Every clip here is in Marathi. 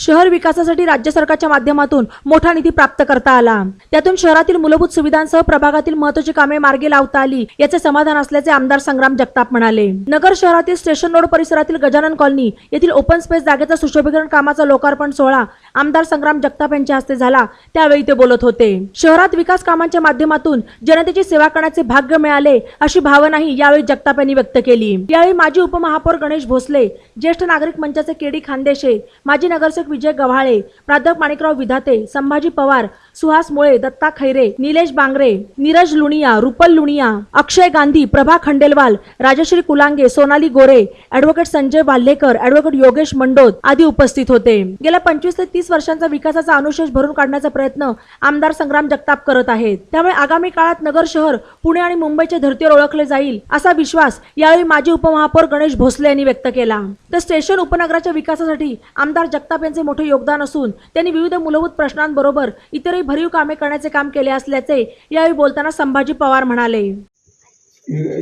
शहर विकासासाठी राज्य सरकारच्या माध्यमातून मोठा निधी प्राप्त करता आला. त्यातून शहरातील मूलभूत सुविधांसह प्रभागातील महत्वाची कामे मार्गी लावता आली याचे समाधान असल्याचे आमदार संग्राम जगताप म्हणाले. नगर शहरातील स्टेशन रोड परिसरातील गजानन कॉलनी येथील ओपन स्पेस जागेचा सुशोभीकरण कामाचा लोकार्पण सोहळा आमदार संग्राम जगताप यांच्या हस्ते झाला. त्यावेळी ते बोलत होते. शहरात विकास कामांच्या माध्यमातून जनतेची सेवा करण्याचे भाग्य मिळाले अशी भावनाही यावेळी जगताप यांनी व्यक्त केली. यावेळी माजी उपमहापौर गणेश भोसले ज्येष्ठ नागरिक मंचाचे केडी खानदेशे माजी नगरसेवक विजय गव्हाळे प्राध्यापक माणिकराव विधाते संभाजी पवार सुहास मुळे दत्ता खैरे निलेश बांगरे नीरज लुणिया रुपल लुणिया अक्षय गांधी प्रभा खंडेलवाल राजश्री कुलांगे सोनाली गोरे ऍडव्होकेट संजय वाल्हेकर ऍडव्होकेट योगेश मंडोत आदी उपस्थित होते. गेल्या पंचवीस ते तीस वर्षांचा विकासाचा अनुशेष भरून काढण्याचा प्रयत्न आमदार संग्राम जगताप करत आहेत. त्यामुळे आगामी काळात नगर शहर पुणे आणि मुंबईच्या धर्तीवर ओळखले जाईल असा विश्वास यावेळी माजी उपमहापौर गणेश भोसले यांनी व्यक्त केला. तर स्टेशन उपनगराच्या विकासासाठी आमदार जगताप यांचे मोठे योगदान असून त्यांनी विविध मूलभूत प्रश्नांबरोबर इतरही भरीव कामे करण्याचे काम केले असल्याचे यावेळी बोलताना संभाजी पवार म्हणाले.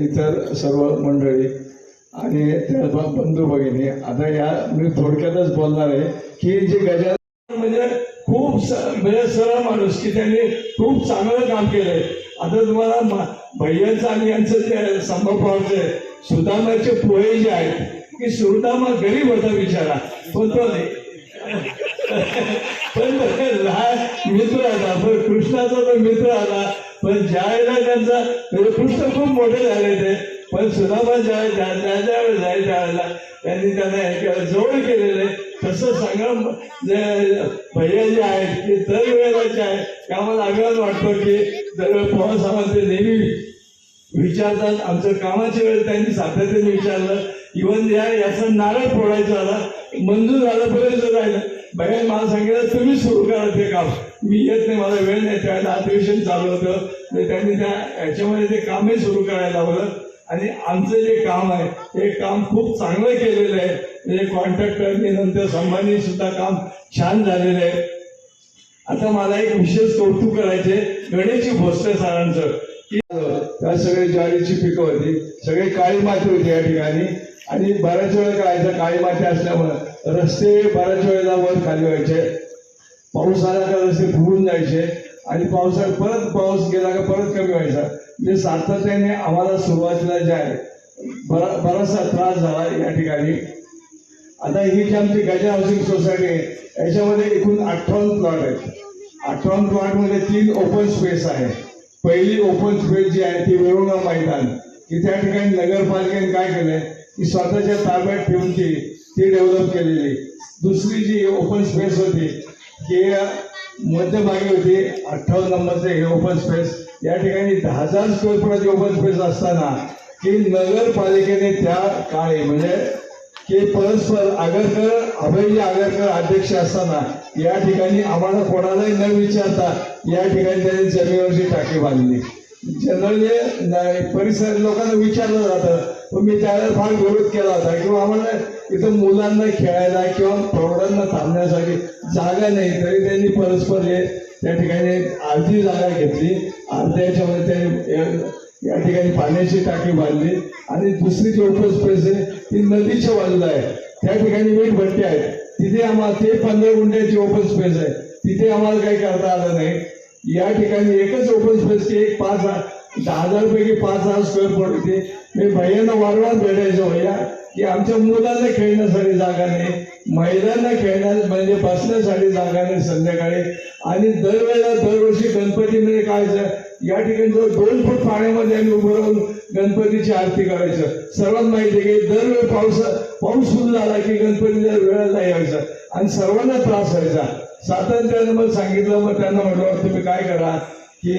इतर सर्व मंडळी आणि बंधू भगिनी आता या मी थोडक्यातच बोलणार आहे की जे गजानन म्हणजे खूप म्हणजे सरळ माणूस की त्यांनी खूप चांगलं काम केलंय. आता तुम्हाला भैयांचं आणि यांचं जे संभावचे सुदामाचे पोहे जे आहेत की सुदामा गरीब होता बिचारा. पण तो नाही पण लहान मित्र आला पण कृष्णाचा पण मित्र आला पण ज्या वेळेला त्यांचा म्हणजे कृष्ण खूप मोठे झाले ते पण सुदामा ज्या ज्या ज्या वेळेस जाईल त्यावेळेला त्यांनी त्यांना हे जवळ केलेलं आहे. तसं सांगा जे भैया जे आहेत ते दर वेळेलाचे आहे कामाला आम्हाला अभिमान वाटतो की दरवेळेस पवार साहेब ते नेहमी विचारतात. आमचं कामाच्या वेळेस त्यांनी सातत्याने विचारलं. इवन या याचा नारळ फोडायचा आला मंजूर झाल्यापर्यंत राहिलं बाहेर मला सांगितलं तुम्ही सुरू करा ते काम. मी येत नाही मला वेळ नाही. त्यावेळेला अधिवेशन चालू होतं. त्यांनी त्या याच्यामध्ये ते कामही सुरू करायला लावलं. आणि आमचं जे काम आहे ते काम खूप चांगलं केलेलं आहे. म्हणजे कॉन्ट्रॅक्टरनी नंतर संभाजी सुद्धा काम छान झालेलं आहे. आता मला एक विशेष कौतुक करायचे गणेशजी भोसले सरांचं की त्या सगळे ज्वारीची पिकं होती सगळी काळी माती होती या ठिकाणी. आणि बऱ्याच वेळा करायचं काळी माती असल्यामुळं रस्ते बऱ्याच वेळेला वर खाली व्हायचे. पाऊस आला का रस्ते फुगून जायचे. आणि पावसाळ्यात परत पाऊस गेला का परत कमी व्हायचा. म्हणजे सातत्याने आम्हाला सुरुवातीला जे आहे बरा बराचसा त्रास झाला या ठिकाणी. आता ही जी आमची गजा हाऊसिंग सोसायटी आहे याच्यामध्ये एकूण अठ्ठावन्न प्लॉट आहेत. अठ्ठावन्न प्लॉटमध्ये तीन ओपन स्पेस आहे. पहिली ओपन स्पेस जी आहे ती वेरुळगाव मैदान. की त्या ठिकाणी नगरपालिकेने काय केलंय की स्वतःच्या ताब्यात ठेवून ती ती डेव्हलप केलेली. दुसरी जी ओपन स्पेस होती की मध्यभागी होती अठ्ठावन्न नंबरचे हे ओपन स्पेस या ठिकाणी दहा हजार स्क्वेअर फुटाची ओपन स्पेस असताना की नगरपालिकेने त्या काळी म्हणजे की परस्पर आगरकर अभयजी आगरकर अध्यक्ष असताना या ठिकाणी आम्हाला कोणालाही न विचारता या ठिकाणी त्यांनी जमिनीवरची टाकी बांधली. जनरली परिसर लोकांना विचारलं जातं पण मी त्यावेळेला फार विरोध केला होता किंवा आम्हाला इथं मुलांना खेळायला किंवा प्रौढांना थांबण्यासाठी जागा नाही तरी त्यांनी परस्पर हे त्या ठिकाणी अर्धी जागा घेतली. अर्ध्या त्यांनी या- ठिकाणी पाण्याची टाकी बांधली. आणि दुसरी जी ओपन स्पेस आहे ती नदीच्या बाजूला आहे. त्या ठिकाणी वीट भट्टी आहेत. तिथे आम्हाला ते पंधरा गुंठ्याची ओपन स्पेस आहे. तिथे आम्हाला काही करता आलं नाही. या ठिकाणी एकच ओपन स्पेस की एक पाच दहा हजार पैकी पाच हजार स्क्वेअर फूट होती मी भैयांना वारंवार भेटायचो भैया. की आमच्या मुलांना खेळण्यासाठी जागा नाही महिलांना खेळण्या म्हणजे बसण्यासाठी जागा नाही संध्याकाळी. आणि दरवेळेला दरवर्षी गणपती म्हणजे काय या ठिकाणी जवळ दोन फूट पाण्यामध्ये आम्ही उभं राहून गणपतीची आरती करायचं. सर्वांना माहिती आहे की दरवेळ पाऊस पाऊस सुरू झाला की गणपतीच्या वेळेला यायचं. आणि सर्वांना त्रास व्हायचा. सातत्याने मग सांगितलं मग त्यांना म्हटलं तुम्ही काय करा की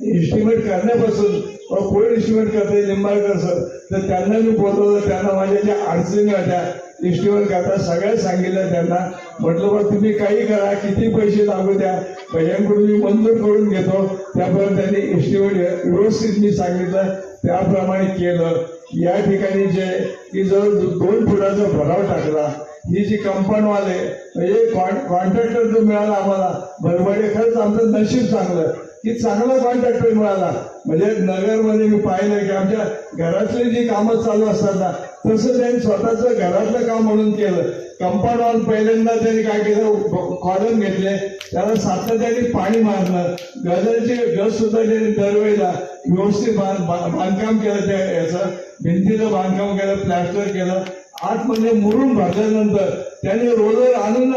इस्टिमेट करण्यापासून कोण इस्टिमेट करते निंबाळकर सर. तर त्यांना मी बोलवलं त्यांना माझ्या ज्या अडचणी होत्या इस्टिमेट करता सगळ्या सांगितलं त्यांना. म्हटलं बा तुम्ही काही करा किती पैसे लागू द्या. भैयांकडून मी मंजूर करून घेतो. त्यापर्यंत त्यांनी इस्टिमेट व्यवस्थित मी सांगितलं. त्याप्रमाणे केलं. या ठिकाणी जे की जवळ दोन फुटाचा भराव टाकला ही जी कंपाऊंडवाले म्हणजे कॉन्ट्रॅक्टर जो मिळाला आम्हाला भरभडे खरंच आमचं नशीब चांगलं. की चांगला कॉन्ट्रॅक्टर मिळाला. म्हणजे नगरमध्ये मी पाहिलं की आमच्या घरातले जी कामं चालू असतात ना तसं त्यांनी स्वतःचं घरातलं काम म्हणून केलं. कंपाऊंड वॉल पहिल्यांदा त्यांनी काय केलं कॉलम घेतले त्याला सातत्याने पाणी मारलं गजाचे गज सुद्धा त्यांनी दरवेळेला व्यवस्थित बांध- बांधकाम केलं त्या याचं. भिंतीचं बांधकाम केलं प्लॅस्टर केलं आतमध्ये मुरून भरल्यानंतर त्याने रोलर आणून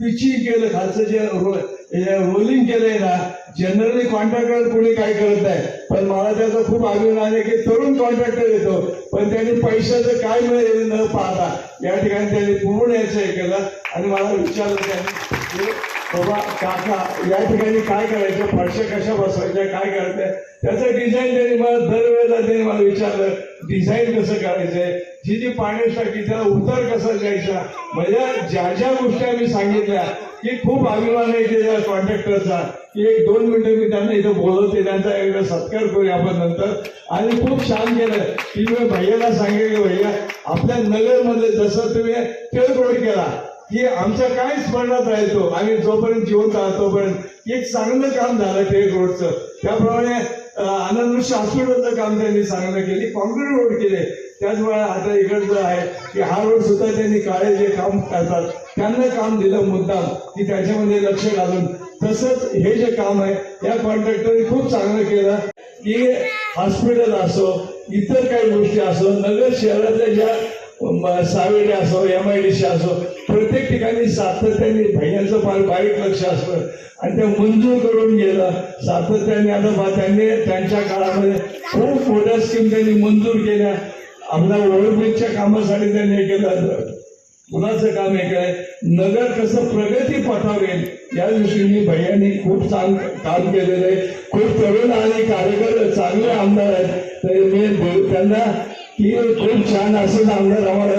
पिची केलं खालचं जे रो रोलिंग केलंय ना जनरली कॉन्ट्रॅक्टर कोणी काय करत नाही. पण मला त्याचा खूप अभिमान आहे की तरुण कॉन्ट्रॅक्टर येतो. पण त्यांनी पैशाचं काय मिळेल न पाहता या ठिकाणी त्यांनी पूर्ण याचं हे केलं. आणि मला विचारलं त्यांनी बाबा काका या ठिकाणी काय करायचं? फरशा कशा बसवायच्या? काय करायचं? त्याचं डिझाईन त्यांनी मला दरवेळेला त्यांनी मला विचारलं डिझाईन कसं करायचंय? जी जी पाणी टाकी त्याला उतर कसा द्यायचा? म्हणजे ज्या ज्या गोष्टी आम्ही सांगितल्या की खूप अभिमान आहे त्याच्या कॉन्ट्रॅक्टरचा की एक दोन मिनिटं मी त्यांना इथं बोलवते त्यांचा एकदा सत्कार करूया आपण नंतर. आणि खूप छान केलं. की मी भैयाला सांगेल की भैया आपल्या नगरमध्ये जसं तुम्ही टिळक केला. की आमच्या काय स्मरणात राहतो? आम्ही जोपर्यंत जिवंत आहोत तोपर्यंत. एक चांगलं काम झालं टिळक रोडचं. त्याप्रमाणे अं, आनंद हॉस्पिटलचं काम त्यांनी चांगलं केले. कॉन्क्रीट रोड केले. त्याचमुळे आता इकडचं आहे की हा रोड सुद्धा त्यांनी काळे जे काम करतात त्यांना काम दिलं मुद्दाम की त्याच्यामध्ये लक्ष घालून. तसंच हे जे काम आहे या कॉन्ट्रॅक्टरने खूप चांगलं केलं की हॉस्पिटल असो इतर काही गोष्टी असो नगर शहरातल्या ज्या सावेडे असो एम आय डी सी असो प्रत्येक ठिकाणी सातत्याने भैयांचं फार बारीक लक्ष असतं. आणि ते मंजूर करून गेलं. सातत्याने आता बा त्यांनी त्यांच्या काळामध्ये खूप मोठ्या स्कीम त्यांनी मंजूर केल्या. आपल्या ओव्हरब्रिजच्या कामासाठी त्यांनी हे केलं कुणाचं काम एक आहे. नगर कसं प्रगती पथावेल या दृष्टीने भैयांनी खूप चांग काम केलेलं आहे. खूप तरुण आणि कार्यकर चांगले आमदार आहेत. तर मी त्यांना की खूप छान असं आमदार आम्हाला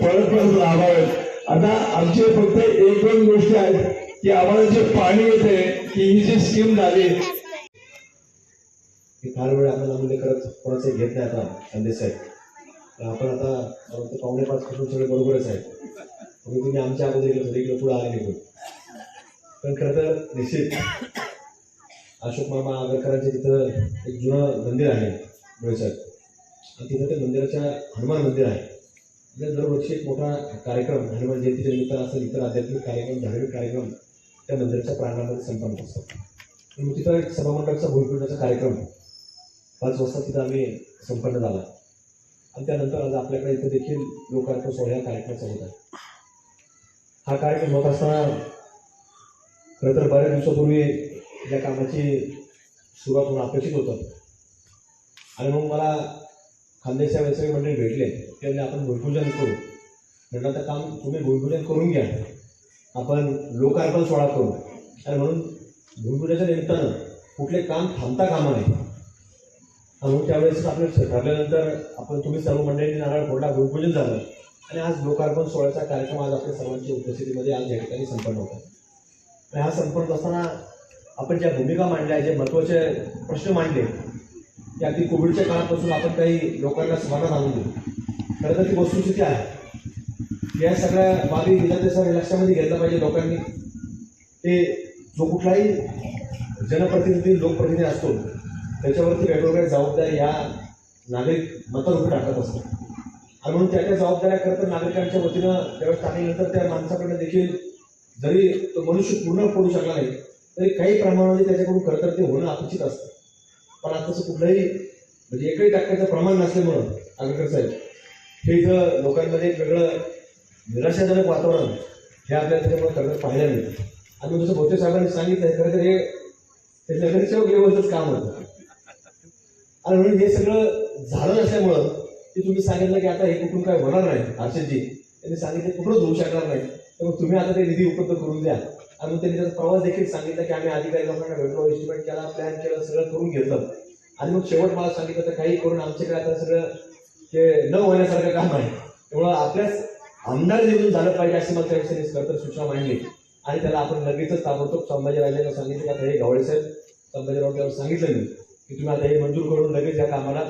परत परत लाभावेत आता आमचे फक्त एक दोन गोष्टी आहेत की आम्हाला जे पाणी येते की ही जी स्कीम झाली. फार वेळ आपल्याला म्हणजे करत कोणाचं घेत नाही आता संदेश साहेब. आपण आता मला पावणे पाच पासून सगळे बरोबरच आहेत. म्हणून तुम्ही आमच्या अगोदर इकडे थोडी इकडे पुढे आले निघून पण खरं तर निश्चित अशोक मामा आगरकरांचे तिथं एक जुनं मंदिर आहे साहेब. तिथं ते मंदिराच्या हनुमान मंदिर आहे. तिथे दरवर्षी एक मोठा कार्यक्रम हनुमान जयंतीच्या निमित्त असेल इतर आध्यात्मिक कार्यक्रम धार्मिक कार्यक्रम त्या मंदिराच्या प्रांगणामध्ये संपन्न असतात मग तिथं एक सभामंडळाचा भूमिपूजनाचा कार्यक्रम पाच वाजता तिथं आम्ही संपन्न झाला. आणि त्यानंतर आज आपल्याकडे इथं देखील लोकार्पण सोहळा या कार्यक्रमाचा होता हा कार्यक्रम होत असताना खरं तर बऱ्याच दिवसापूर्वी या कामाची सुरुवात होणं अपेक्षित होतं. आणि मग मला खानदेशच्या व्यावसायिक मंडळी भेटले त्यांनी आपण भूमिपूजन करू. म्हटलं आता काम तुम्ही भूमिपूजन करून घ्या. आपण लोकार्पण सोहळा करू. आणि म्हणून भूमिपूजनाच्या निमित्तानं कुठले काम थांबता कामा नये. म्हणून त्यावेळेस आपलं ठरल्यानंतर आपण तुम्ही सर्व मंडळींनी नारळ फोडला भूमिपूजन झालं. आणि आज लोकार्पण सोहळ्याचा कार्यक्रम आज आपल्या सर्वांच्या उपस्थितीमध्ये आज या ठिकाणी संपन्न होत आणि हा संपन्न असताना आपण ज्या भूमिका मांडल्या जे महत्त्वाचे प्रश्न मांडले की अगदी कोविडच्या काळापासून आपण काही लोकांना समाधान आणून देऊ. खरं तर ती वस्तुस्थिती आहे. या सगळ्या बाबी विधानसभा लक्षामध्ये घ्यायला पाहिजे लोकांनी. ते जो कुठलाही जनप्रतिनिधी लोकप्रतिनिधी असतो त्याच्यावरती वेगवेगळ्या जबाबदारी ह्या नागरिक मतरूपी टाकत असतात. आणि म्हणून त्या त्या जबाबदाऱ्या करतं नागरिकांच्या वतीनं त्यावेळेस टाकल्यानंतर त्या माणसाकडनं देखील जरी तो मनुष्य पूर्ण पडू शकला नाही तरी काही प्रमाणामध्ये त्याच्याकडून खरं तर ते होणं अपेक्षित असतं. पण आता तसं कुठलंही म्हणजे एकही टक्क्याचं प्रमाण नसल्यामुळं आगरकर साहेब हे इथं लोकांमध्ये एक वेगळं निराशाजनक वातावरण हे आपल्याला त्याच्यामुळे खरं पाहायला मिळतं. आणि जसं भोटे साहेबांनी सांगितलं खरं तर हे ते नगरसेवक लेवलचंच काम होतं. आणि म्हणून हे सगळं झालं नसल्यामुळं की तुम्ही सांगितलं की आता हे कुठून काय होणार नाही हर्षदजी त्यांनी सांगितलं कुठंच होऊ शकणार नाही. तर मग तुम्ही आता ते निधी उपलब्ध करून द्या. आणि मग त्यांनी त्याचा प्रवास देखील सांगितलं की आम्ही अधिकारी लोकांना भेटलो एस्टिमेट केला प्लॅन केला सगळं करून घेतलं. आणि मग शेवट मला सांगितलं तर काही करून आमच्याकडे आता सगळं ते न होण्यासारखं काम आहे. त्यामुळं आपल्याच आमदार निवडून झालं पाहिजे अशी मला त्यांनी विषयाने खरं सूचना मांडली. आणि त्याला आपण लगेचच ताबडतोब संभाजीराजांना सांगितलं की आता हे गवळे साहेब संभाजीराव सांगितलं मी की तुम्ही आता हे मंजूर करून लगेच या कामाला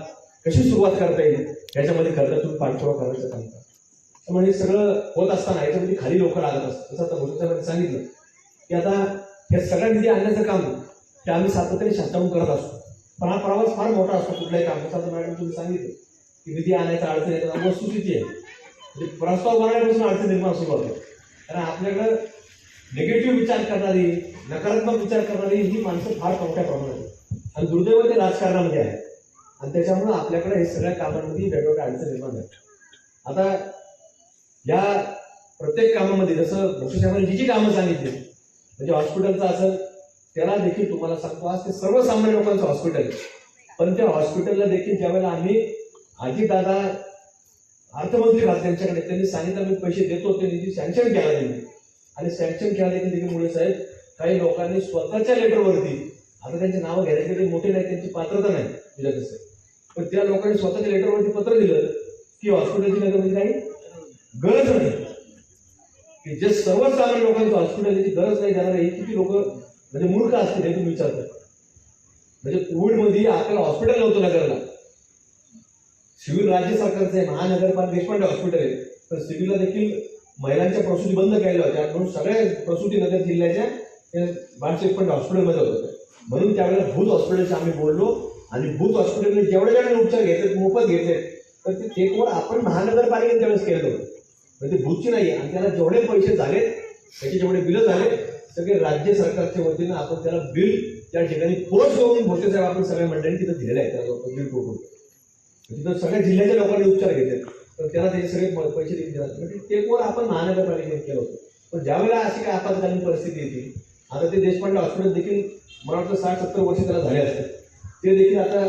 कशी सुरुवात करता येईल? याच्यामध्ये खर्चातून तर पाठपुरावा करायचं काम करा त्यामुळे हे सगळं होत असताना याच्यामध्ये खाली लोक लागत असतात. तसं आता भोसले साहेबांनी सांगितलं. की आता हे सगळ्या निधी आणण्याचं काम ते आम्ही सातत्याने शासनाकडून करत असतो. पण हा प्रवास फार मोठा असतो कुठल्याही काम जसं मॅडम तुम्ही सांगितलं की निधी आणायचा अडचण येतात वस्तुस्थिती आहे. म्हणजे प्रस्ताव बनवण्यापासून अडचण निर्माण सुरू होते कारण आपल्याकडं निगेटिव्ह विचार करणारी नकारात्मक विचार करणारी ही माणसं फार मोठ्या प्रमाणात आहेत. आणि दुर्दैव ते राजकारणामध्ये आहे आणि त्याच्यामुळं आपल्याकडे हे सगळ्या कामांमध्ये वेगवेगळ्या अडचण निर्माण झाल्या. आता या प्रत्येक कामामध्ये जसं भ्रष्टाचाराने जी जी कामं सांगितली म्हणजे हॉस्पिटलचं असं त्याला देखील तुम्हाला सांगतो आज ते सर्वसामान्य लोकांचं हॉस्पिटल आहे. पण त्या हॉस्पिटलला देखील ज्यावेळेला आम्ही अजितदादा अर्थमंत्री घाल त्यांच्याकडे त्यांनी सांगितलं मी पैसे देतो ते निधी सँक्शन केला त्यांनी. आणि सँक्शन केला देखील देखील मुळे साहेब काही लोकांनी स्वतःच्या लेटरवरती आता त्यांची नावं घ्यायचे ते मोठे नाही त्यांची पात्रता नाही तुझ्या कसं पण त्या लोकांनी स्वतःच्या लेटरवरती पत्र दिलं की हॉस्पिटलची नगरमध्ये काही गरज नाही. की जे सर्वसामान्य लोकांचं हॉस्पिटलची गरज नाही जाणार हे किती लोक म्हणजे मूर्ख असतील हे तुम्ही विचारता म्हणजे कोविडमध्ये आपल्याला हॉस्पिटल नव्हतं नगरला. सिव्हिल राज्य सरकारचं आहे महानगरपालिका देशपांडे हॉस्पिटल आहे. तर सिव्हिलला देखील महिलांच्या प्रसूती बंद केल्या होत्या. म्हणून सगळ्या प्रसूती नगर जिल्ह्याच्या त्या बाळ देशपांडे हॉस्पिटलमध्ये होत्या. म्हणून त्यावेळेला भूत हॉस्पिटलशी आम्ही बोललो आणि भूत हॉस्पिटलने जेवढे जेवढे उपचार घेतले मोफत घेतले तर ते चेकवर आपण महानगरपालिकेने त्यावेळेस केलं होतं. म्हणजे भूतची नाही आणि त्याला जेवढे पैसे झाले त्याचे जेवढे बिलं झाले सगळे राज्य सरकारच्या वतीनं आपण त्याला बिल त्या ठिकाणी पोच करून भोसे साहेब आपण सगळ्या मंडळी तिथं दिलेलं आहे. त्या बिल करून. म्हणजे तिथं सगळ्या जिल्ह्याच्या लोकांनी उपचार घेतले. तर त्याला त्याचे सगळे पैसे देखील देतात म्हणजे कोण आपण महानगरपालिकेत केलं होतं. पण ज्यावेळेला अशी काय आपत्कालीन परिस्थिती येते आता ते देशपांडे हॉस्पिटल देखील मला वाटतं साठ सत्तर वर्ष त्याला झाले असते ते देखील आता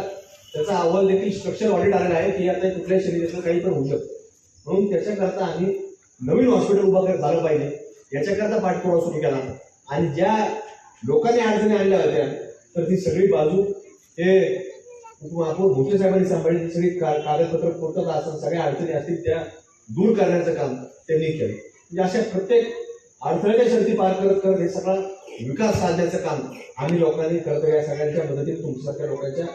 त्याचा अहवाल देखील स्ट्रक्चर ऑडिट आलेला आहे की आता कुठल्या शरीराचं काही पण होऊ शकतं. म्हणून त्याच्याकरता आम्ही नवीन हॉस्पिटल उभा झालं पाहिजे. याच्याकरता पाठपुरावा सुरू केला. आणि ज्या लोकांनी अडचणी आणल्या होत्या तर ती सगळी बाजू हे उपमहापौर भोसे साहेबांनी सांभाळली. सगळी का- कागदपत्र पूर्तता असतात सगळ्या अडचणी असतील त्या दूर करण्याचं काम त्यांनी केलं. म्हणजे अशा प्रत्येक अडथळ्याच्या शर्ती पार करत करत हे सगळा विकास साधण्याचं काम आम्ही लोकांनी करतो या सगळ्यांच्या मदतीने तुमच्यासारख्या लोकांच्या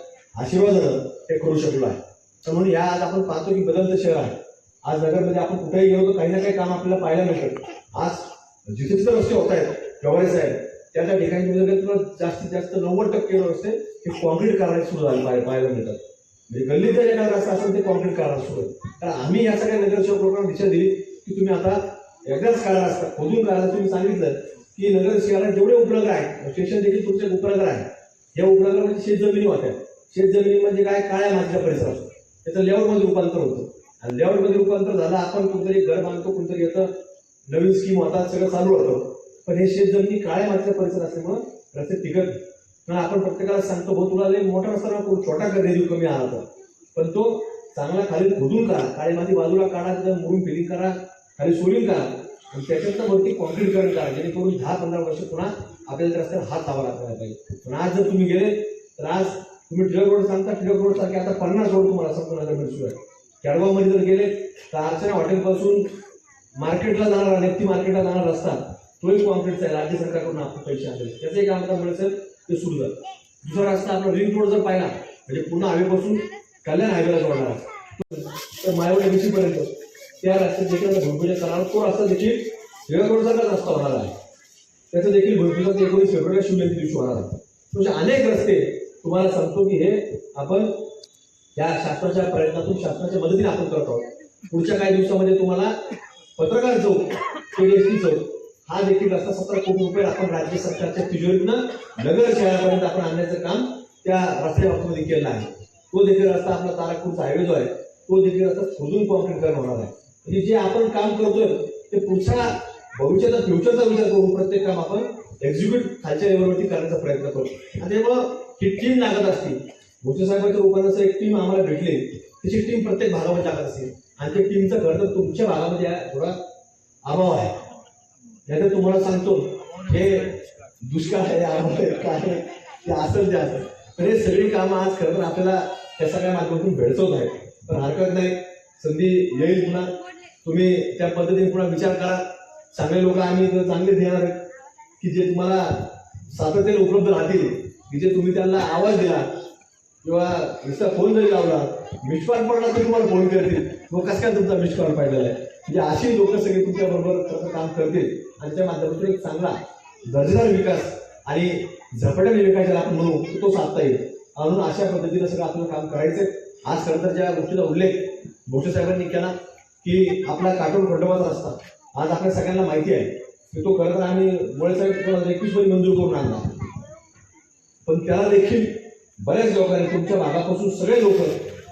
आशीर्वादानं हे करू शकलो आहे. तर म्हणून या आज आपण पाहतो की बदलतं शहर आहे. आज नगरमध्ये आपण कुठेही गेलो तर काही ना काही काम आपल्याला पाहायला मिळतं. आज जिथे जिथे रस्ते होत आहेत गवारे साहेब त्या त्या ठिकाणी तुला जास्तीत जास्त नव्वद टक्के रस्ते हे कॉन्क्रीट करायला सुरू झाले पाहायला मिळतात. म्हणजे गल्लीचा जे रस्ता असेल ते कॉन्क्रीट करायला सुरू आहे कारण आम्ही या सगळ्या नगरसेवक लोकांना दिशा दिली की तुम्ही आता एकदाच काढा रस्ता खोदून काढायला तुम्ही सांगितलं की नगर शहरात जेवढे उपनगर आहेत स्टेशन देखील तुमचे उपनगर आहे या उपनगरामध्ये म्हणजे शेतजमिनी होत्या. शेतजमिनी म्हणजे काय? काळ्या मातीचा परिसर असतो त्याचं लेवलमध्ये रूपांतर होतं. आणि मध्ये रूपांतर झालं आपण कोणतरी घर बांधतो कोणतरी येतं नवीन स्कीम होतात सगळं चालू होतं. पण हे शेत जमिनी काळ्या मातीचा परिसर असल्यामुळं रस्ते टिकत नाही. आपण प्रत्येकाला सांगतो भाऊ तुला लय मोठा रस्ता छोटा कर रेडिओ कमी आला तर. पण तो चांगला खाली खोदून करा काळी माती बाजूला काढा तिथं मुरून फिलिंग करा खाली सोलिंग करा. आणि त्याच्यातनं वरती कॉन्क्रीट करा जेणेकरून दहा पंधरा वर्ष पुन्हा आपल्याला रस्त्यावर हात लावा लागला पाहिजे. पण आज जर तुम्ही गेले तर आज तुम्ही टिळक रोड सांगता टिळक रोड सारखे आता पन्नास रोड तुम्हाला संपूर्ण नगर मिळू आहे केळगावमध्ये जर गेले तर अर्चना हॉटेलपासून मार्केटला जाणारा नेप्ती मार्केटला जाणारा रस्ता तोही कॉन्क्रीटचा आहे. राज्य सरकारकडून आपण पैसे आले त्याचं एक आमदार मिळायचं ते सुरू झालं. दुसरा रस्ता आपला रिंग रोड जर पाहिला म्हणजे पुन्हा हवेपासून कल्याण हायवेला जोडणार तर मायवड बीसीपर्यंत त्या रस्त्यात देखील आता भूमिपूजन करणार तो रस्ता देखील टिळक रस्ता होणार आहे. त्याचं देखील भूमिपूजन एकोणीस फेब्रुवारी शिवजयंती दिवशी होणार आहे. म्हणजे अनेक रस्ते तुम्हाला सांगतो की हे आपण या शासनाच्या प्रयत्नातून शासनाच्या मदतीने आपण करत आहोत. पुढच्या काही दिवसामध्ये तुम्हाला पत्रकार चौक पीडीएसटी चौक हा देखील रस्ता सतरा कोटी रुपये आपण राज्य सरकारच्या तिजोरीतनं नगर शहरापर्यंत आपण आणण्याचं काम त्या रस्त्या बाबतीमध्ये केलं आहे. तो देखील रस्ता आपला तारापूरचा हायवे जो आहे तो देखील रस्ता खोदून कॉन्क्रीट करणं होणार आहे. म्हणजे जे आपण काम करतोय ते पुढच्या भविष्याचा फ्युचरचा विचार करून प्रत्येक काम आपण एक्झिक्यूट खालच्या लेवलवरती करण्याचा प्रयत्न करतो आणि मग ही टीम लागत असते भोसले साहेबांच्या रूपानं एक टीम आम्हाला भेटली. त्याची टीम प्रत्येक भागामध्ये लागत असते आणि त्या टीमचं घर तर तुमच्या भागामध्ये आहे थोडा अभाव आहे. नाहीतर तुम्हाला सांगतो हे दुष्काळ आहे अभाव आहे काय आहे, ते असेल ते असेल पण हे सगळी कामं आज खरं तर आपल्याला त्या सगळ्या माध्यमातून भेडसवत आहेत. पण हरकत नाही. संधी येईल पुन्हा. तुम्ही त्या पद्धतीने पुन्हा विचार करा. चांगले लोक आम्ही इथं चांगले देणार की जे तुम्हाला सातत्याने उपलब्ध राहतील. की जे तुम्ही त्यांना आवाज दिला किंवा नुसता फोन जरी लावला मिस कॉल पडला तरी तुम्हाला फोन करतील. मग कसं काय तुमचा मिस कॉल पाहिलेला आहे? म्हणजे अशी लोक सगळे तुमच्याबरोबर काम करतील आणि त्या माध्यमातून एक चांगला दर्जेदार विकास आणि झपाट्याने विकास ज्याला आपण म्हणू तो साधता येईल. म्हणून अशा पद्धतीनं सगळं आपलं काम करायचं आज खरं तर ज्या गोष्टीचा उल्लेख भोसे साहेबांनी केला की आपला काटोल खंडोबाचा रस्ता. आज आपल्या सगळ्यांना माहिती आहे की तो खरं तर आम्ही मुळे साहेब एकवीसमध्ये मंजूर करून आणला. पण त्याला देखील बऱ्याच लोकांनी तुमच्या भागापासून सगळे लोक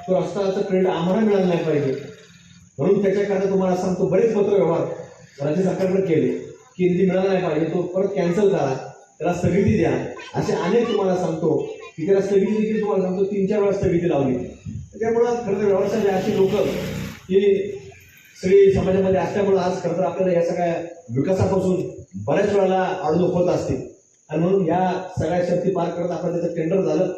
तो रस्त्याचं क्रेडिट आम्हाला मिळालं नाही पाहिजे. म्हणून त्याच्याकडनं तुम्हाला सांगतो बरेच पत्र व्यवहार राज्य सरकारकडे केले की निधी मिळाला नाही पाहिजे तो परत कॅन्सल करा त्याला स्थगिती द्या. असे अनेक तुम्हाला सांगतो की त्याला स्थगिती देखील तुम्हाला सांगतो तीन चार वेळा स्थगिती लावली. त्यामुळं खरं तर व्यवसायाचे अशी लोक ही सगळी समाजामध्ये असल्यामुळं आज खरं तर आपल्याला या सगळ्या विकासापासून बऱ्याच वेळाला आडून होत असते आणि म्हणून या सगळ्या शक्ती पार करत आपण त्याचं टेंडर झालं.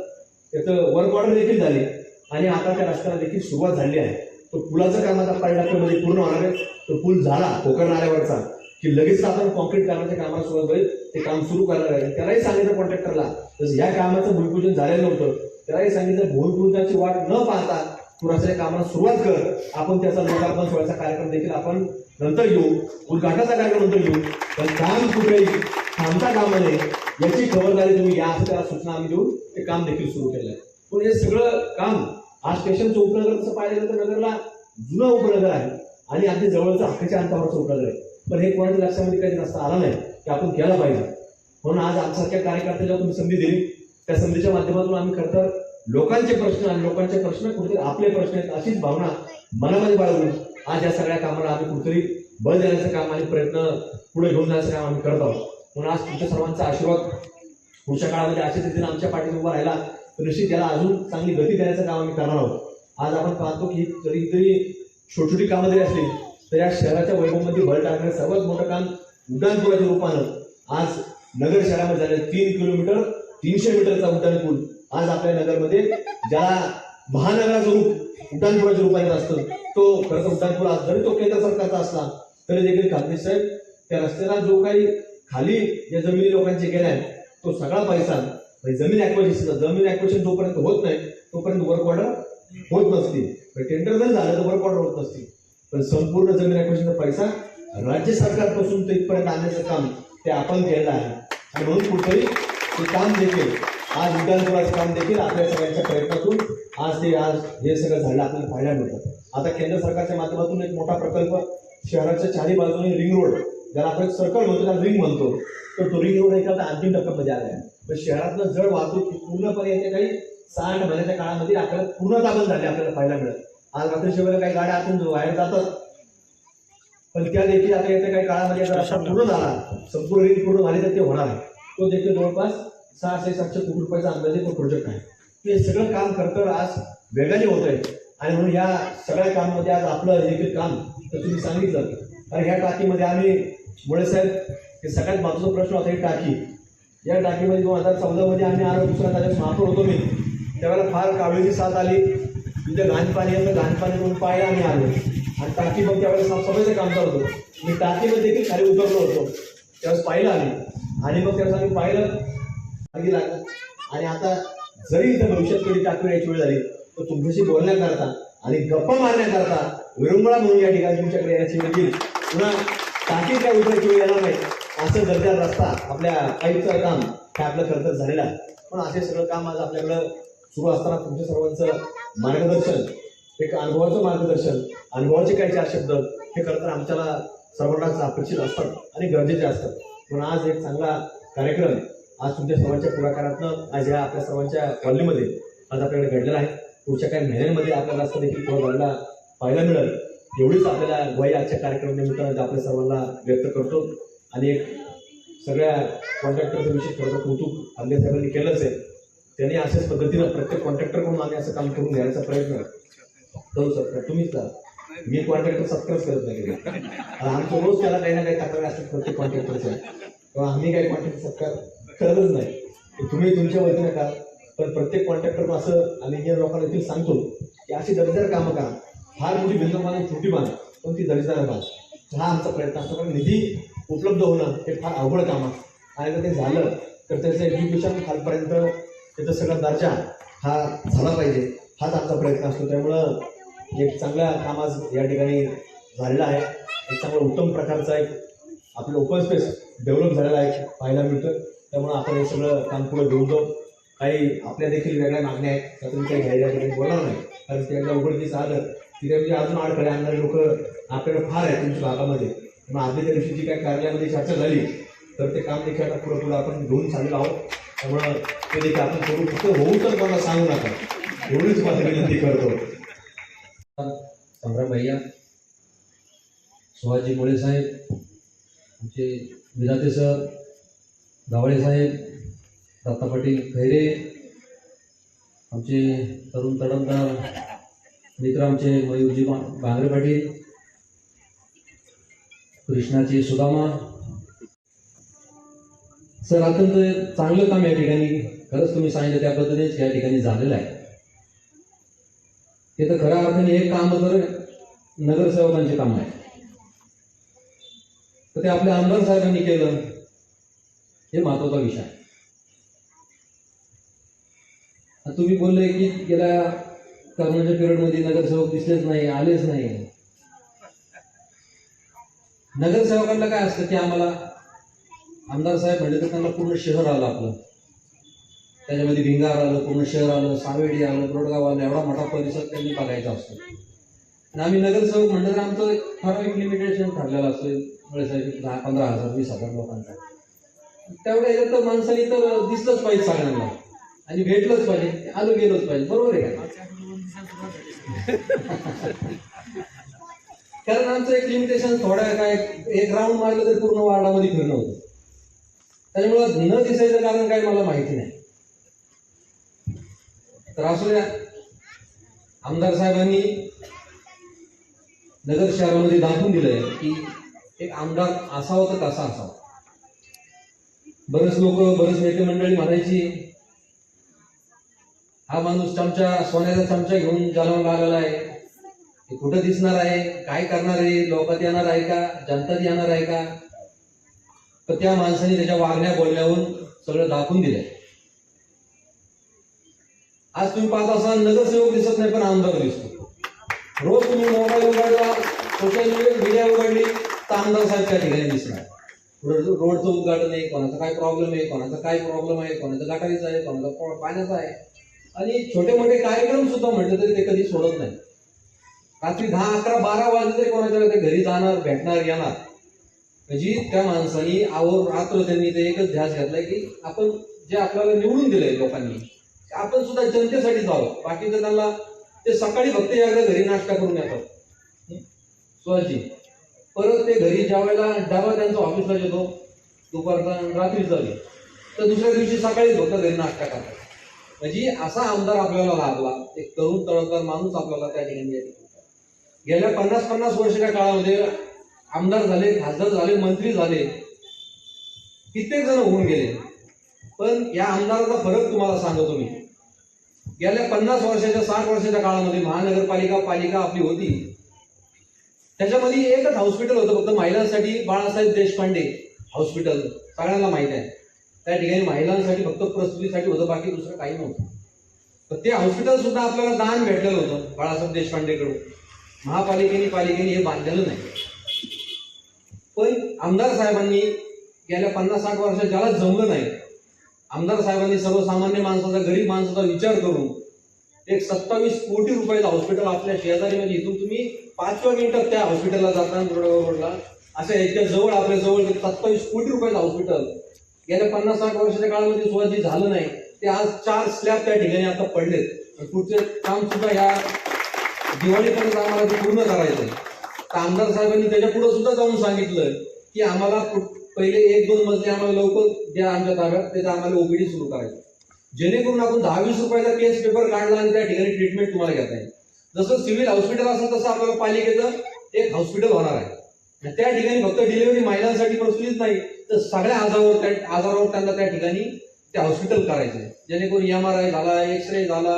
त्याचं वर्क ऑर्डर देखील झाली. आणि आता त्या रस्त्याला देखील सुरुवात झाली आहे. तो पुलाचं काम आता पाच टक्क्यामध्ये म्हणजे पूर्ण होणार आहे. तो पूल झाला कोकण नाल्यावरचा. की लगेच आपण कॉन्क्रीट कामाच्या कामाला सुरुवात होईल. ते काम सुरू करणार आहे. त्यालाही सांगितलं कॉन्ट्रॅक्टरला जसं या कामाचं भूमिपूजन झालेलं नव्हतं. त्यालाही सांगितलं भूमिपूजनाची वाट न पाहता तू रस्त्याच्या कामाला सुरुवात कर. आपण त्याचा लोकार्पण सोहळ्याचा कार्यक्रम देखील आपण नंतर घेऊ उद्घाटनाचा कार्यक्रम नंतर येऊ. पण काम कुठेही थांबता कामा नये. याची खबरदारी तुम्ही या असं त्याला सूचना आम्ही देऊन ते काम देखील सुरू केलं आहे पण हे सगळं काम आज स्टेशनचं उपनगर तसं पाहिलं गेलं तर नगरला जुनं उपनगर आहे. आणि अगदी जवळचं हक्काच्या अंतावरचं उपनगर आहे. पण हे कोणाच्या लक्षामध्ये कधी रस्ता आला नाही की आपण केला पाहिजे. म्हणून आज आमच्यासारख्या कार्यकर्त्याला तुम्ही संधी दिली. त्या संधीच्या माध्यमातून आम्ही खरं तर लोकांचे प्रश्न आणि लोकांचे प्रश्न कुठेतरी आपले प्रश्न आहेत अशीच भावना मनामध्ये बाळगून आज या सगळ्या कामाला आम्ही कुठेतरी बळ देण्याचं काम आणि प्रयत्न पुढे घेऊन जाण्याचं काम आम्ही करत आहोत. म्हणून आज तुमच्या सर्वांचा आशीर्वाद पुढच्या काळामध्ये अशा रीतीने आमच्या पाठीत उभा राहिला तर निश्चित त्याला अजून चांगली गती देण्याचं काम आम्ही करणार आहोत. आज आपण पाहतो की जरी जरी छोटी छोटी कामं जरी असली तर या शहराच्या वैभवमध्ये भर टाकणारं सर्वात मोठं काम उड्डाणपुलाच्या रूपानं आज नगर शहरामध्ये झालं तीन किलोमीटर तीनशे मीटरचा उड्डाणपूल आज आपल्या नगरमध्ये ज्याला महानगराचं रूप उड्डाणपुलाच्या रूपाने असतं तो खरं तर उड्डाणपूल आज जरी तो केंद्र सरकारचा असला तरी देखील खासदार साहेब त्या रस्त्याला जो काही खाली या जमिनी लोकांचे गेल्या तो सगळा पैसा म्हणजे जमीन ऍक्वेशन जमीन ऍक्वेशन जोपर्यंत होत नाही तोपर्यंत वर्क ऑर्डर होत नसतील. म्हणजे टेंडर जर झालं तर वर्क ऑर्डर होत नसतील. पण संपूर्ण जमीन ऍक्वेशनचा पैसा राज्य सरकारपासून ते इथपर्यंत आणण्याचं काम ते आपण केलं आहे. आणि म्हणून कुठेही ते काम देखील आज विधानसभाचं काम देखील आपल्या सगळ्यांच्या प्रयत्नातून आज ते आज हे सगळं झालं आपल्याला पाहायला मिळतं. आता केंद्र सरकारच्या माध्यमातून एक मोठा प्रकल्प शहराच्या चारी बाजूने रिंग रोड ज्याला आपण सर्कल म्हणतो त्याला रिंग म्हणतो. तर तो रिंग रोड एखादा अंतिम टप्प्यामध्ये आला आहे. पण शहरातलं जड वाहतूक पूर्णपणे येत्या काही सहा आठ महिन्याच्या काळामध्ये आपल्याला पूर्ण ताबत झाले आपल्याला पाहायला मिळत आज रात्रीच्या वेळेला काही गाड्या आतून बाहेर जातात. पण त्या देखील आता येत्या काही काळामध्ये असा पूर्ण झाला संपूर्ण रिंग पूर्ण झाली तर ते होणार आहे. तो देखील जवळपास सहाशे सातशे कोटी रुपयाचा अंदाजे तो प्रोजेक्ट आहे. हे सगळं काम करतं आज वेगाने होत आहे. आणि म्हणून या सगळ्या कामामध्ये आज आपलं एक काम तर तुम्ही सांगितलं. कारण ह्या टाकीमध्ये आम्ही मुळे साहेब हे सगळ्यात महत्त्वाचा प्रश्न होता ही टाकी. या टाकीमध्ये दोन हजार चौदामध्ये आम्ही आरोग्य दुसऱ्या ताज्यात महापौर होतो मी. त्यावेळेला फार कावळीची साथ आली. तिथे घाणपाणी येतं घाणपाणी करून पाय आम्ही आलो. आणि टाकी मग त्यावेळेस साफसफाईचं काम करत होतो. मी टाकीमध्ये देखील खाली उतरलो होतो. त्यावेळेस पाहिलं आम्ही आणि मग त्यावेळेस आम्ही पाहिलं लागलं आणि आता जरी इथं भविष्यात कधी टाकी यायची वेळ झाली तर तुमच्याशी बोलण्याकरता आणि गप्पा मारण्याकरता विरंगुळा म्हणून या ठिकाणी तुमच्याकडे येण्याची वेळ येईल पुन्हा टाकी त्या उतरायची वेळ येणार नाही. असं दर्जा रस्ता आपल्या आयुक्ताचं काम हे आपलं खरंतर झालेलं आहे. पण असे सगळं काम आज आपल्याकडं सुरू असताना तुमच्या सर्वांचं मार्गदर्शन एक अनुभवाचं मार्गदर्शन अनुभवाचे काही चार शब्द हे खरंतर आमच्याला सर्वांनाच अपेक्षित असतात आणि गरजेचे असतात. पण आज एक चांगला कार्यक्रम आज तुमच्या सर्वांच्या पुढाकारातनं आज ह्या आपल्या सर्वांच्या कॉलनीमध्ये आज आपल्याकडे घडलेला आहे. पुढच्या काही महिन्यांमध्ये आपल्याला असं देखील पुढे घडला पाहायला मिळेल. एवढीच आपल्याला ग्वाही आजच्या कार्यक्रमानिमित्तानं आपल्या सर्वांना व्यक्त करतो. आणि एक सगळ्या कॉन्ट्रॅक्टरचं विशेष खरं कौतुक आमच्या साहेबांनी केलंच आहे. त्यांनी अशाच पद्धतीनं प्रत्येक कॉन्ट्रॅक्टरकडून आम्ही असं काम करून घ्यायचा प्रयत्न करू हो, शकता तुम्हीच करा मी कॉन्ट्रॅक्टर सत्कारच करत नाही. आमचं रोज त्याला काही ना काही तक्रार असतात प्रत्येक कॉन्ट्रॅक्टरचं किंवा आम्ही काही कॉन्ट्रॅक्टर सत्कार करतच नाही. तुम्ही तुमच्या वतीनं का पण प्रत्येक कॉन्ट्रॅक्टर असं आम्ही इंजिनियर लोकांना देखील सांगतो की अशी दर्जेदार कामं करा. फार मोठी भिन्न छोटी बांध पण ती दर्जेदार बांध हा आमचा प्रयत्न असतो कारण निधी उपलब्ध होणं हे फार अवघड काम आहे. आणि जर ते झालं तर त्याचं एज्युकेशन खालपर्यंत त्याचा सगळा दर्जा हा झाला पाहिजे. हाच आमचा प्रयत्न असतो. त्यामुळं एक चांगला काम आज या ठिकाणी झालेला आहे. एक चांगला उत्तम प्रकारचा एक आपलं ओपन स्पेस डेव्हलप झालेला आहे पाहायला मिळतं त्यामुळं आपण हे सगळं काम पुढे घेऊन जाऊ. काही आपल्या देखील वेगळ्या मागण्या आहेत. त्या तुमच्या काही घ्यायला ठिकाणी बोलणार नाही. कारण ते एकदा उघडकीस आलं तिथे म्हणजे अजून अडखळे आणणारे लोक आपल्याकडे फार आहेत तुमच्या भागामध्ये. मग आधीच्या दिवशी जी काय कार्यालयामध्ये चर्चा झाली तर ते काम देखील आता पुढं पुढं आपण घेऊन चाललो आहोत. त्यामुळं ते देखील आपण करू फक्त होऊ तर मला सांगू नका. एवढीच माझी विनंती करतो. संग्राम भैया सुहाजी मुळे साहेब आमचे विधाते सर धावळे साहेब दत्ता पाटील खैरे आमचे तरुण तडमदार मित्र आमचे मयूरजी बांगरे पाटील कृष्णाची सुदामा. सर अत्यंत चांगलं काम या ठिकाणी खरंच तुम्ही सांगितलं त्या पद्धतीनेच या ठिकाणी झालेलं आहे. ते तर खऱ्या अर्थाने हे काम तर नगरसेवकांचे काम आहे. तर ते आपल्या आमदार साहेबांनी केलं हे महत्त्वाचा विषय आहे आता तुम्ही बोलले की गेल्या करोनाच्या पिरियडमध्ये नगरसेवक दिसलेच नाही आलेच नाही. नगरसेवकांना काय असतं की आम्हाला आमदार साहेब म्हणले तर त्यांना पूर्ण शहर आलं आपलं. त्याच्यामध्ये भिंगार आलं पूर्ण शहर आलं सावेडी आलं रोडगाव आलं एवढा मोठा परिसर त्यांनी बघायचा असतो. आणि आम्ही नगरसेवक म्हणलं तर आमचं ठराविक लिमिटेशन ठरलेलं असतं. दहा पंधरा हजार वीस हजार लोकांचा. तेवढ्या तर माणसाने तर दिसलंच पाहिजे सगळ्यांना. आणि भेटलंच पाहिजे. आलो गेलोच पाहिजे. बरोबर आहे का? कारण आमचं एक लिमिटेशन थोड्या काय एक राऊंड मारलं तर पूर्ण वार्डामध्ये फिरणं होतं. त्याच्यामुळं न दिसायचं कारण काय मला माहिती नाही. तर असू द्या. आमदार साहेबांनी नगर शहरामध्ये दाखवून दिलंय की एक आमदार असावं तर कसा असावा. बरेच लोक बरेच नेते मंडळी म्हणायची हा माणूस चमचा सोन्याचा चमचा घेऊन जन्माला आलेला आहे. कुठं दिसणार आहे? काय करणार आहे? लोकात येणार आहे का? जनतात येणार आहे का? तर त्या माणसाने त्याच्या वागण्या बोलण्याहून सगळं दाखवून दिलंय. आज तुम्ही पाहत असाल नगरसेवक दिसत नाही पण आमदार दिसतो. रोज तुम्ही मोबाईल उघडला सोशल मीडिया उघडली तर आमदार साहेब त्या ठिकाणी दिसणार. रोड- रोडचं उद्घाटन आहे कोणाचा काय प्रॉब्लेम आहे कोणाचा काय प्रॉब्लेम आहे कोणाचा गटारीचा आहे कोणाचा पाण्याचा आहे. आणि छोटे मोठे कार्यक्रम सुद्धा म्हटलं तरी ते कधी सोडत नाही. रात्री दहा अकरा बारा वाजले तरी कोणाच्या ते घरी जाणार भेटणार येणार. म्हणजे त्या माणसानी आवर रात्र त्यांनी ते एकच ध्यास घातलाय की आपण जे आपल्याला निवडून दिलंय लोकांनी आपण सुद्धा जनतेसाठी जावं. तर त्यांना ते सकाळी फक्त एकदा घरी नाश्ता करून येतात. हं? परत ते घरी ज्या वेळेला डबा त्यांचा ऑफिसला येतो दुपारचा आणि रात्री जावी तर दुसऱ्या दिवशी सकाळी फक्त घरी नाश्ता करतात. म्हणजे असा आमदार आपल्याला लाभला एक तरुण तळकर माणूस आपल्याला त्या ठिकाणी गेल्या पन्नास पन्नास वर्षाच्या काळामध्ये आमदार झाले खासदार झाले मंत्री झाले. कित्येक जण होऊन गेले. पण या आमदाराचा फरक तुम्हाला सांगतो मी. गेल्या पन्नास वर्षाच्या साठ वर्षाच्या काळामध्ये महानगरपालिका पालिका आपली होती. त्याच्यामध्ये एकच हॉस्पिटल होतं फक्त महिलांसाठी बाळासाहेब देशपांडे हॉस्पिटल सगळ्यांना माहीत आहे. त्या ठिकाणी महिलांसाठी फक्त प्रस्तुतीसाठी होतं बाकी दुसरं काही नव्हतं. तर ते हॉस्पिटल सुद्धा आपल्याला दान भेटलेलं होतं बाळासाहेब देशपांडेकडून. महापालिकेने पालिकेने हे बांधलेलं नाही. पण आमदार साहेबांनी गेल्या पन्नास साठ वर्षात ज्याला जमलं नाही आमदार साहेबांनी सर्वसामान्य माणसाचा गरीब माणसाचा विचार करून एक सत्तावीस कोटी रुपयाचं हॉस्पिटल आपल्या शेजारीमध्ये इथून तुम्ही पाचव्या मिनिटात त्या हॉस्पिटलला जाताना रोडला. असं याच्या जवळ आपल्या जवळ सत्तावीस कोटी रुपयाचं हॉस्पिटल गेल्या पन्नास साठ वर्षाच्या काळामध्ये सुद्धा जे झालं नाही ते आज चार स्लॅब त्या ठिकाणी आता पडलेत. पुढचे काम सुद्धा ह्या दिवाळीपर्यंत आम्हाला ते पूर्ण करायचं आहे. तर आमदार साहेबांनी त्याच्या पुढे सुद्धा जाऊन सांगितलं की आम्हाला पु- पहिले एक दोन मजले आम्हाला लवकर ज्या आमच्या ताब्यात त्याचा आम्हाला ओपीडी सुरू करायचं. जेणेकरून आपण दहावीस रुपयाचा केस पेपर काढला आणि त्या ठिकाणी ट्रीटमेंट तुम्हाला घेता येईल. जसं सिव्हिल हॉस्पिटल असेल तसं आपल्याला पालिकेचं एक हॉस्पिटल होणार आहे. त्या ठिकाणी फक्त डिलिव्हरी महिलांसाठी प्रस्तुतीच नाही तर सगळ्या आजारावर त्या आजारावर त्यांना त्या ठिकाणी ते हॉस्पिटल करायचे. जेणेकरून एम आर आय झाला एक्सरे झाला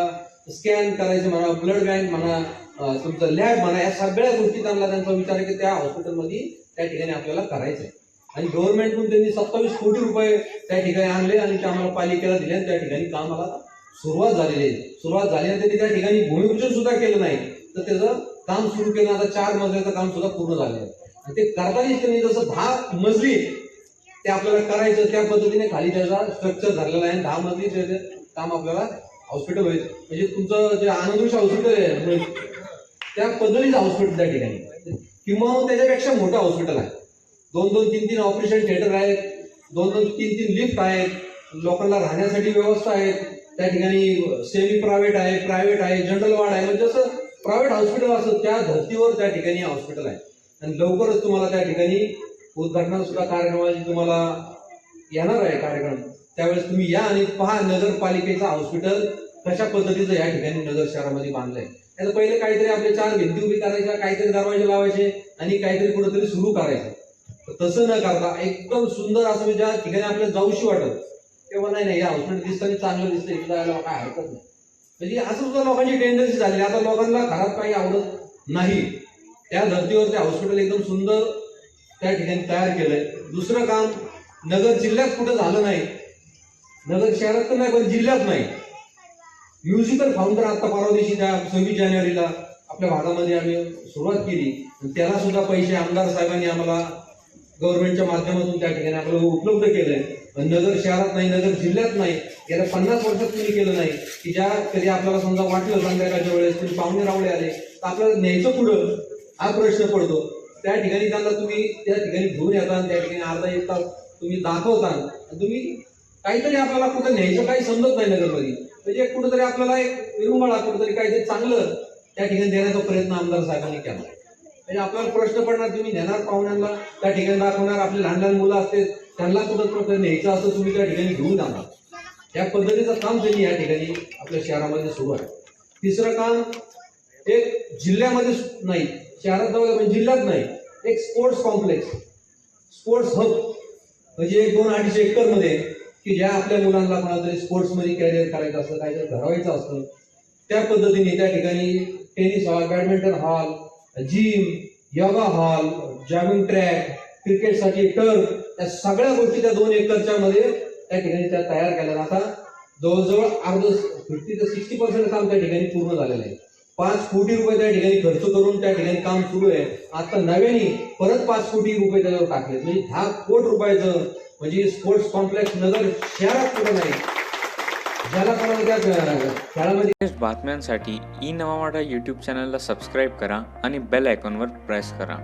स्कॅन करायचं म्हणा ब्लड बँक म्हणा तुमचं लॅब म्हणा या सगळ्या गोष्टी त्यांना त्यांचा विचार आहे की त्या हॉस्पिटलमध्ये त्या ठिकाणी आपल्याला करायचं. आहे आणि गव्हर्नमेंटकडून त्यांनी सत्तावीस कोटी रुपये त्या ठिकाणी आणले आणि ते आम्हाला पालिकेला दिले आणि त्या ठिकाणी कामाला सुरुवात झालेली आहे. सुरुवात झाली आणि त्यांनी त्या ठिकाणी भूमिपूजन सुद्धा केलं नाही. तर त्याचं काम सुरू केलं आता चार मजल्याचं काम सुद्धा पूर्ण झालेलं आहे. ते करतानाच त्यांनी जसं दहा मजली ते आपल्याला करायचं त्या पद्धतीने खाली त्याचा स्ट्रक्चर झालेला आहे. आणि दहा मजली त्याचं काम आपल्याला हॉस्पिटल होईल. म्हणजे तुमचं जे आनंदविष हॉस्पिटल आहे म्हणजे त्या पद्धतीचं हॉस्पिटल त्या ठिकाणी म्हणजे किंवा त्याच्यापेक्षा मोठं हॉस्पिटल आहे. दोन दोन तीन तीन ऑपरेशन थिएटर आहेत. दोन दोन तीन तीन लिफ्ट आहेत. लोकांना राहण्यासाठी व्यवस्था आहे. त्या ठिकाणी सेमी प्रायव्हेट आहे प्रायव्हेट आहे जनरल वार्ड आहे. म्हणजे जसं प्रायव्हेट हॉस्पिटल असतं त्या धर्तीवर त्या ठिकाणी हॉस्पिटल आहे. आणि लवकरच तुम्हाला त्या ठिकाणी उद्घाटन सुद्धा कार्यक्रमाची तुम्हाला येणार आहे कार्यक्रम. त्यावेळेस तुम्ही या आणि पहा नगरपालिकेचं हॉस्पिटल कशा पद्धतीचं या ठिकाणी नगर शहरामध्ये बांधलंय. त्याचं पहिले काहीतरी आपले चार भिंती उभी करायच्या काहीतरी दरवाजे लावायचे आणि काहीतरी कुठेतरी सुरू करायचं. तसं न करता एकदम सुंदर असं म्हणजे ज्या ठिकाणी आपल्याला जाऊशी वाटत तेव्हा नाही नाही या हॉस्पिटल दिसतं चांगलं दिसतं इथं जायला काय हरकत नाही. म्हणजे असं सुद्धा लोकांची टेंडन्सी झाली आता लोकांना घरात काही आवडत नाही. त्या धर्तीवर ते हॉस्पिटल एकदम सुंदर त्या ठिकाणी तयार केलंय. दुसरं काम नगर जिल्ह्यात कुठं झालं नाही. नगर शहरात तर नाही पण जिल्ह्यात नाही. म्युझिकल फाउंडर आता परवा दिवशी त्या सव्वीस जानेवारीला आपल्या भागामध्ये आम्ही सुरुवात केली. त्याला सुद्धा पैसे आमदार साहेबांनी आम्हाला गव्हर्नमेंटच्या माध्यमातून त्या ठिकाणी आपल्याला उपलब्ध केलंय. पण नगर शहरात नाही नगर जिल्ह्यात नाही. गेल्या पन्नास वर्षात तुम्ही केलं नाही. की ज्या कधी आपल्याला समजा वाटलं संध्याकाळच्या वेळेस तुम्ही पाहुणे रावळे आले तर आपल्याला न्यायचं पुढं. हा प्रश्न पडतो. त्या ठिकाणी त्यांना तुम्ही त्या ठिकाणी घेऊन येता आणि त्या ठिकाणी अर्धा एक तास तुम्ही दाखवता. तुम्ही काहीतरी आपल्याला कुठं न्यायचं काही समजत नाही नगरमध्ये. म्हणजे कुठंतरी आपल्याला एक विरुंबळा कुठंतरी काहीतरी चांगलं त्या ठिकाणी देण्याचा प्रयत्न आमदार साहेबांनी केला. म्हणजे आपल्याला प्रश्न पडणार तुम्ही नेणार पाहुण्यांना त्या ठिकाणी दाखवणार आपली लहान लहान मुलं असते त्यांना कुठं कुठं न्यायचं असं तुम्ही त्या ठिकाणी घेऊन जाणार या पद्धतीचं काम त्यांनी या ठिकाणी आपल्या शहरामध्ये सुरू आहे. तिसरं काम एक जिल्ह्यामध्ये नाही शहरात जवळ पण जिल्ह्यात नाही. एक स्पोर्ट्स कॉम्प्लेक्स स्पोर्ट्स हब म्हणजे एक दोन अडीचशे एकरमध्ये की ज्या आपल्या मुलांना कोणातरी स्पोर्ट्समध्ये कॅरियर करायचं असतं काहीतरी घडवायचं असतं त्या पद्धतीने त्या ठिकाणी tennis hall badminton hall gym yoga hall jogging track क्रिकेटसाठी turf या सगळ्या गोष्टी त्या दोन एकरच्या मध्ये त्या ठिकाणी त्या तयार केल्या. आता जवळजवळ अर्ध फिफ्टी ते सिक्स्टी पर्सेंट काम त्या ठिकाणी पूर्ण झालेलं आहे. पाच कोटी रुपये त्या ठिकाणी खर्च करून त्या ठिकाणी काम सुरू आहे. आता नव्याने परत पाच कोटी रुपये त्याच्यावर टाकले म्हणजे दहा कोट रुपयाचं म्हणजे स्पोर्ट्स कॉम्प्लेक्स नगर शहरात कुठं नाही. ज्याला कोणाला खेळामध्ये बातम्यांसाठी ई नवा यूट्यूब चॅनलला सबस्क्राईब करा आणि बेल आयकॉनवर प्रेस करा.